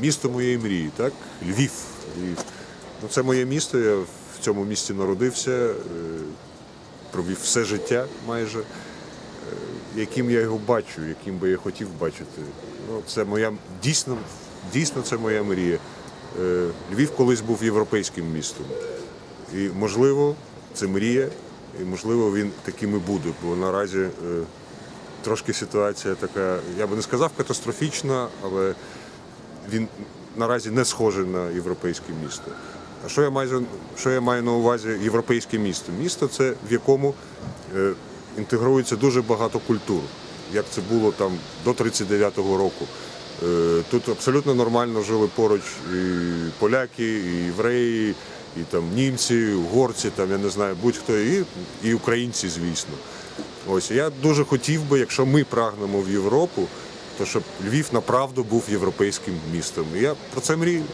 місто моєї мрії, так? Львів. Львів. Ну, це моє місто, я в цьому місті народився, е, провів все життя майже, е, яким я його бачу, яким би я хотів бачити. Ну, це моя дійсно, дійсно це моя мрія. Е, Львів колись був європейським містом. І можливо, це мрія, і можливо він таким і буде, бо наразі трошки ситуація така, я би не сказав катастрофічна, але він наразі не схожий на європейське місто. А що я маю, що я маю на увазі європейське місто? Місто це в якому е, інтегрується дуже багато культур, як це було там до 39-го року. Е, тут абсолютно нормально жили поруч і поляки, і євреї, і там німці, угорці, там я не знаю, будь-хто, і, і українці, звісно. Ось я дуже хотів би, якщо ми прагнемо в Європу, то щоб Львів направду був європейським містом. І я про це мрію.